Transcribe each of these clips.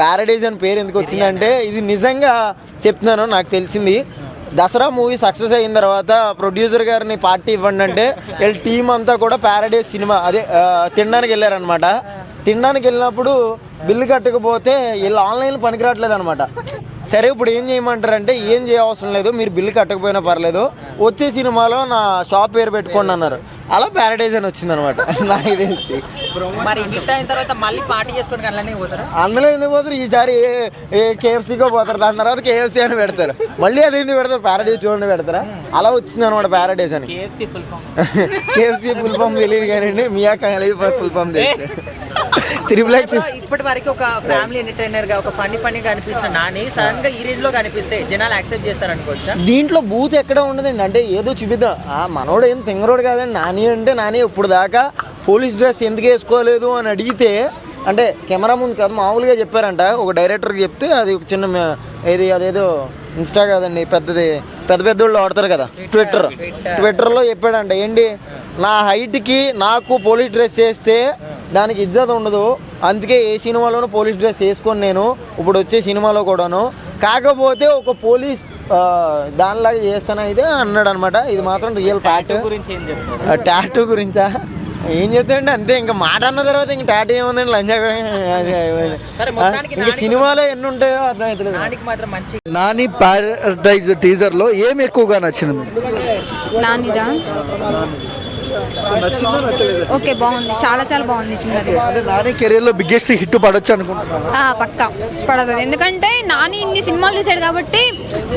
Paradise అని పేరు ఎందుకు వచ్చిందంటే ఇది నిజంగా చెప్తున్నాను నాకు తెలిసింది. దసరా మూవీ సక్సెస్ అయిన తర్వాత ప్రొడ్యూసర్ గారిని పార్టీ ఇవ్వండి అంటే వీళ్ళ టీం అంతా కూడా ప్యారడైజ్ సినిమా అదే తినడానికి వెళ్ళారనమాట తినడానికి వెళ్ళినప్పుడు బిల్లు కట్టకపోతే వీళ్ళు ఆన్లైన్ పనికిరావట్లేదు అనమాట సరే ఇప్పుడు ఏం చేయమంటారంటే ఏం చేయవసరం లేదు మీరు బిల్లు కట్టకపోయినా పర్లేదు వచ్చే సినిమాలో నా షాప్ పేరు పెట్టుకోండి అన్నారు. అలా ప్యారడైజ్ అని వచ్చింది అనమాట నాకు తెలిసి. మరి హిట్ అయిన తర్వాత మళ్ళీ పార్టీ చేసుకుని అలానే పోతారా? అందులో ఎందుకు పోతారు? ఈసారి ఏ ఏ కేఎఫ్సీకో పోతారు? దాని తర్వాత కేఎఫ్సీ అని పెడతారు. మళ్ళీ అది ఎందుకు పెడతారు? ప్యారడైజ్ చూడండి పెడతారా? అలా వచ్చింది అనమాట ప్యారడైజ్ అని. KFC full form KFC full form తెలియదు కానీ మియా ఖలీఫ్ ఫుల్ ఫామ్ తెలుసు. త్రిపుల్ ఎక్స్ ఇప్పటి వరకు ఒక ఫ్యామిలీ ఎంటర్టైనర్గా ఒక పని పనిగా కనిపించిన నాని సడన్గా ఈ రేంజ్లో కనిపిస్తే జనాలు యాక్సెప్ట్ చేస్తారు అనుకోవచ్చా దీంట్లో బూత్ ఎక్కడ ఉండదండి. అంటే ఏదో చూపిద్దాం. ఆ మనోడు ఏం తింగరోడు కాదండి. నాని అంటే నాని ఇప్పుడు దాకా పోలీస్ డ్రెస్ ఎందుకు వేసుకోలేదు అని అడిగితే అంటే కెమెరా ముందు కాదు మామూలుగా చెప్పారంట. ఒక డైరెక్టర్కి చెప్తే అది ఒక చిన్న ఏది అదేదో ఇన్స్టా కాదండి పెద్దది పెద్ద పెద్ద వాళ్ళు వాడతారు కదా ట్విట్టర్. ట్విట్టర్లో చెప్పాడంట ఏంటి? నా హైట్కి నాకు పోలీస్ డ్రెస్ వేస్తే దానికి ఇజ్జత్ ఉండదు. అందుకే ఏ సినిమాలోనూ పోలీస్ డ్రెస్ వేసుకొని నేను ఇప్పుడు వచ్చే సినిమాలో కూడాను. కాకపోతే ఒక పోలీస్ ఆ, దానిలాగా చేస్తాను అయితే అన్నాడు అనమాట ఇది మాత్రం రియల్ ఫ్యాక్ట్ గురించి ఏం చెప్తారు? టాటూ గురించా? ఏం చెప్తాండి అంతే ఇంకా మాట అన్న తర్వాత ఇంక టాటూ ఏముందండి? లంచా ఇంకా సినిమాలో ఎన్ని ఉంటాయో అర్థమవుతుంది నానికి మాత్రం మంచి నాని ప్యారడైజ్ టీజర్లో ఏం ఎక్కువగా నచ్చింది? నానిదా? ఓకే బాగుంది. చాలా చాలా బాగుంది నాని కెరీర్లో బిగ్గెస్ట్ హిట్ పడొచ్చు అనుకుంటున్నాను ఆ, పక్కా. పడుతుంది. ఎందుకంటే నాని ఇన్ని సినిమాలు తీసాడు కాబట్టి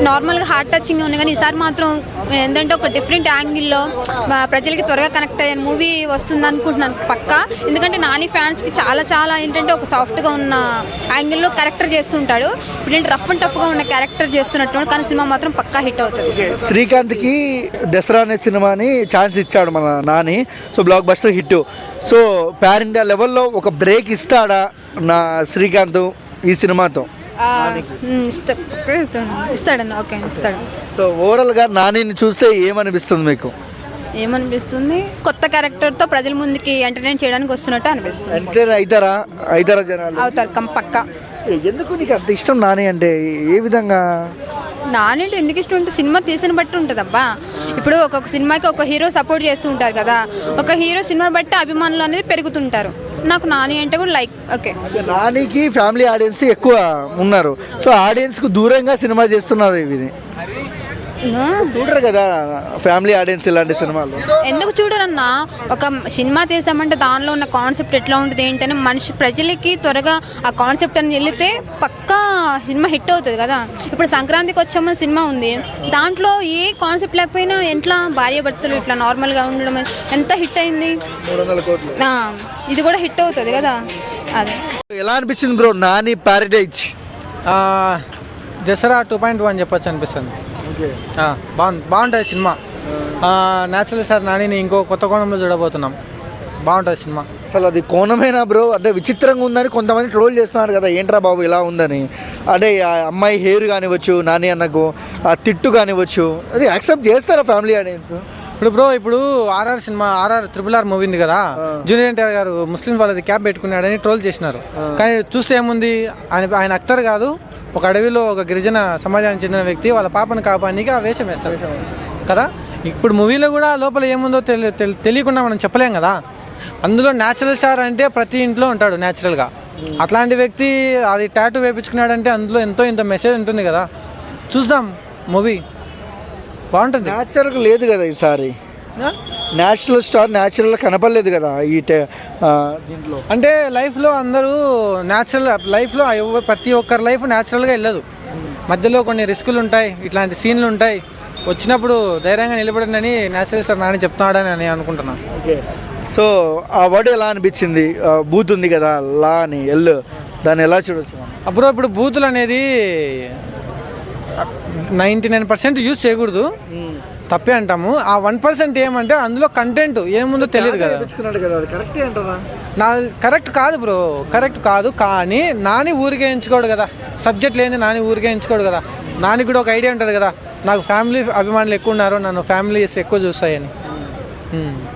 నార్మల్గా హార్ట్ టచింగ్ ఉంది. కానీ ఈసారి మాత్రం ఏంటంటే ఒక డిఫరెంట్ యాంగిల్లో ప్రజలకి త్వరగా కనెక్ట్ అయ్యే మూవీ వస్తుంది అనుకుంటున్నాను పక్కా. ఎందుకంటే నాని ఫ్యాన్స్కి చాలా చాలా ఏంటంటే ఒక సాఫ్ట్గా ఉన్న యాంగిల్లో క్యారెక్టర్ చేస్తుంటాడు. ఇప్పుడు ఏంటి రఫ్ అండ్ టఫ్గా ఉన్న క్యారెక్టర్ చేస్తున్నట్టు కానీ సినిమా మాత్రం పక్కా హిట్ అవుతుంది. శ్రీకాంత్కి దసరా అనే సినిమాని ఛాన్స్ ఇచ్చాడు మన Nani. So blockbuster hit so ప్యార్ ఇండియా లెవెల్లో ఒక బ్రేక్ ఇస్తాడా నా శ్రీకాంత్ ఈ సినిమాతో? ఇస్తాడన్న ఓకే ఇస్తాడు. సో ఓవరాల్గా నానిని చూస్తే ఏమనిపిస్తుంది మీకు? ఏమనిపిస్తుంది? కొత్త క్యారెక్టర్తో ప్రజల ముందుకి ఎంటర్టైన్ చేయడానికి వస్తున్నట్టు అనిపిస్తుంది. ఎంటర్టైన్ అవుతారా అవుతారా జనాలు? అవుతారు కం పక్క. ఎందుకు నీకు అంత ఇష్టం నాని అంటే? ఏ విధంగా? నానంటే ఎందుకు ఇష్టం ఉంటుంది? సినిమా తీసిన బట్టి ఉంటుంది అబ్బా ఇప్పుడు ఒక్కొక్క సినిమాకి ఒక హీరో సపోర్ట్ చేస్తూ ఉంటారు కదా. ఒక హీరో సినిమా బట్టి అభిమానులు అనేది పెరుగుతుంటారు. నాకు నాని అంటే కూడా లైక్ ఓకే. నానికి ఫ్యామిలీ ఆడియన్స్ ఎక్కువ ఉన్నారు. సో ఆడియన్స్కు దూరంగా సినిమా చేస్తున్నారు ఇది చూడరు కదా ఫ్యామిలీ ఆడియన్స్ ఇలాంటి సినిమాలు. ఎందుకు చూడరన్నా? ఒక సినిమా తీసామంటే దానిలో ఉన్న కాన్సెప్ట్ ఎట్లా ఉంటుంది ఏంటని మనిషి ప్రజలకి త్వరగా ఆ కాన్సెప్ట్ అని వెళితే పక్కా సినిమా హిట్ అవుతుంది కదా. ఇప్పుడు సంక్రాంతికి వచ్చామని సినిమా ఉంది. దాంట్లో ఏ కాన్సెప్ట్ లేకపోయినా ఎట్లా భార్య భర్తలు ఇట్లా నార్మల్గా ఉండడం ఎంత హిట్ అయింది? ఇది కూడా హిట్ అవుతుంది కదా. అదే. ఎలా అనిపించింది బ్రో నాని ప్యారడైజ్ ఆ, దసరా టూ పాయింట్ వన్ చెప్పొచ్చు అనిపిస్తుంది. బాగుంది బాగుంటుంది సినిమా. న్యాచురల్ సార్ నానిని ఇంకో కొత్త కోణంలో చూడబోతున్నాం. బాగుంటుంది సినిమా. అసలు అది కోణమేనా బ్రో? అంటే విచిత్రంగా ఉందని కొంతమంది ట్రోల్ చేస్తున్నారు కదా ఏంట్రా బాబు ఇలా ఉందని. అంటే ఆ అమ్మాయి హెయిర్ కానివ్వచ్చు నాని అన్నకు ఆ తిట్టు కానివ్వచ్చు అది యాక్సెప్ట్ చేస్తారా ఫ్యామిలీ ఆడియన్స్? ఇప్పుడు బ్రో ఇప్పుడు ఆర్ఆర్ సినిమా ఆర్ఆర్ త్రిపుల్ ఆర్ మూవీ ఉంది కదా జూనియర్ ఎన్టీఆర్ గారు ముస్లిం వాళ్ళది క్యాప్ పెట్టుకున్నాడని ట్రోల్ చేసినారు. కానీ చూస్తే ఏముంది? ఆయన ఆయన అక్తర్ కాదు ఒక అడవిలో ఒక గిరిజన సమాజానికి చెందిన వ్యక్తి వాళ్ళ పాపను కాపానికి ఆ వేషం వేస్తారు. కదా? ఇప్పుడు మూవీలో కూడా లోపల ఏముందో తెలి తెలి- తెలియకుండా మనం చెప్పలేం కదా? అందులో న్యాచురల్ స్టార్ అంటే ప్రతి ఇంట్లో ఉంటాడు న్యాచురల్గా అట్లాంటి వ్యక్తి అది టాటూ వేపించుకున్నాడంటే అందులో ఎంతో ఇంత మెసేజ్ ఉంటుంది కదా? చూద్దాం మూవీ. బాగుంటుంది. న్యాచురల్ లేదు కదా ఈసారి. న్యాచురల్ స్టార్ న్యాచురల్ కనపడలేదు కదా ఈ దీంట్లో. అంటే లైఫ్లో అందరూ న్యాచురల్ లైఫ్లో ప్రతి ఒక్కరి లైఫ్ న్యాచురల్గా వెళ్ళదు. మధ్యలో కొన్ని రిస్కులు ఉంటాయి ఇట్లాంటి సీన్లు ఉంటాయి. వచ్చినప్పుడు ధైర్యంగా నిలబడండి న్యాచురల్ స్టార్ నాని చెప్తున్నాడని నేను అనుకుంటున్నాను ఓకే. సో ఆ వర్డ్ ఎలా అనిపించింది? బూత్ ఉంది కదా లా అని ఎల్. దాన్ని ఎలా చూడొచ్చు? అప్పుడు ఇప్పుడు బూతులు అనేది నైంటీ నైన్ పర్సెంట్ యూజ్ చేయకూడదు. తప్పే అంటాము. ఆ వన్ పర్సెంట్ ఏమంటే అందులో కంటెంట్ ఏముందో తెలియదు కదా. కరెక్టే నా కరెక్ట్ కాదు బ్రో కరెక్ట్ కాదు. కానీ నాని ఊరికే ఎంచుకోడు కదా. సబ్జెక్ట్ లేని నాని ఊరికే ఎంచుకోడు కదా. నాని కూడా ఒక ఐడియా ఉంటుంది కదా. నాకు ఫ్యామిలీ అభిమానులు ఎక్కువ ఉన్నారు. నన్ను ఫ్యామిలీస్ ఎక్కువ చూస్తాయని. ఉమ్.